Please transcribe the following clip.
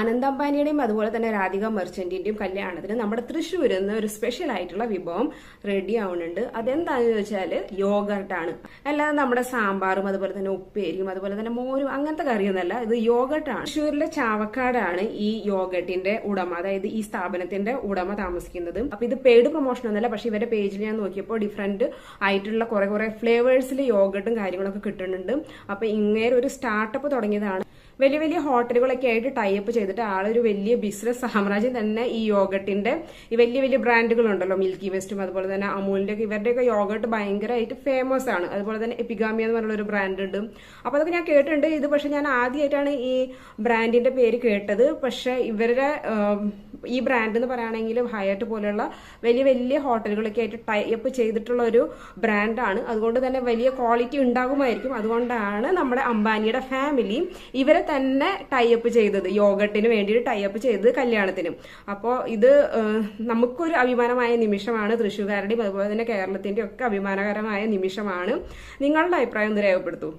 അനന്ത് അംബാനിയുടെയും അതുപോലെ തന്നെ രാധിക മെർച്ചന്റിന്റെയും കല്യാണത്തിന് നമ്മുടെ തൃശ്ശൂരിൽ നിന്ന് ഒരു സ്പെഷ്യൽ ആയിട്ടുള്ള വിഭവം റെഡി ആവുന്നുണ്ട്. അതെന്താണെന്ന് ചോദിച്ചാൽ യോഗർട്ടാണ് അല്ലാതെ നമ്മുടെ സാമ്പാറും അതുപോലെ തന്നെ ഉപ്പേരിയും അതുപോലെ തന്നെ മോരും അങ്ങനത്തെ കറിയൊന്നല്ല ഇത് യോഗർട്ടാണ് തൃശ്ശൂരിലെ ചാവക്കാടാണ് ഈ യോഗട്ടിന്റെ ഉടമ അതായത് ഈ സ്ഥാപനത്തിന്റെ ഉടമ താമസിക്കുന്നത്. അപ്പൊ ഇത് പെയ്ഡ് പ്രൊമോഷൻ ഒന്നല്ല പക്ഷെ ഇവരുടെ പേജിൽ ഞാൻ നോക്കിയപ്പോൾ ഡിഫറെന്റ് ആയിട്ടുള്ള കുറെ കുറെ ഫ്ലേവേഴ്സിൽ യോഗട്ടും കാര്യങ്ങളൊക്കെ കിട്ടുന്നുണ്ട്. അപ്പൊ ഇങ്ങനെ ഒരു സ്റ്റാർട്ടപ്പ് തുടങ്ങിയതാണ്. വലിയ വലിയ ഹോട്ടലുകളൊക്കെ ആയിട്ട് ടൈപ്പ് ചെയ്തിട്ട് ആളൊരു വലിയ ബിസിനസ് സാമ്രാജ്യം തന്നെ ഈ യോഗട്ടിന്റെ ഈ വലിയ വലിയ ബ്രാൻഡുകൾ ഉണ്ടല്ലോ മിൽക്കി വെസ്റ്റും അതുപോലെ തന്നെ അമൂലിന്റെ ഇവരുടെയൊക്കെ യോഗട്ട് ഭയങ്കരമായിട്ട് ഫേമസ് ആണ്. അതുപോലെ തന്നെ എപ്പിഗാമിയ എന്ന് പറഞ്ഞുള്ള ഒരു ബ്രാൻഡ് ഉണ്ട്. അപ്പൊ അതൊക്കെ ഞാൻ കേട്ടിട്ടുണ്ട്. ഇത് പക്ഷെ ഞാൻ ആദ്യമായിട്ടാണ് ഈ ബ്രാൻഡിന്റെ പേര് കേട്ടത്. പക്ഷെ ഇവരുടെ ഈ ബ്രാൻഡ് എന്ന് പറയുകയാണെങ്കിൽ ഹയറ്റ് പോലെയുള്ള വലിയ വലിയ ഹോട്ടലുകളൊക്കെ ആയിട്ട് ടൈപ്പ് ചെയ്തിട്ടുള്ള ഒരു ബ്രാൻഡാണ് അതുകൊണ്ട് തന്നെ വലിയ ക്വാളിറ്റി ഉണ്ടാകുമായിരിക്കും. അതുകൊണ്ടാണ് നമ്മുടെ അംബാനിയുടെ ഫാമിലി ഇവരെ തന്നെ ടൈപ്പ് ചെയ്തത്. യോഗട്ടിന് വേണ്ടിയിട്ട് ടൈപ്പ് ചെയ്തത് കല്യാണത്തിനും. അപ്പോൾ ഇത് നമുക്കൊരു അഭിമാനമായ നിമിഷമാണ്. തൃശ്ശൂർക്കാരുടെയും അതുപോലെ തന്നെ കേരളത്തിന്റെയും ഒക്കെ അഭിമാനകരമായ നിമിഷമാണ്. നിങ്ങളുടെ അഭിപ്രായം ഒന്ന് രേഖപ്പെടുത്തൂ.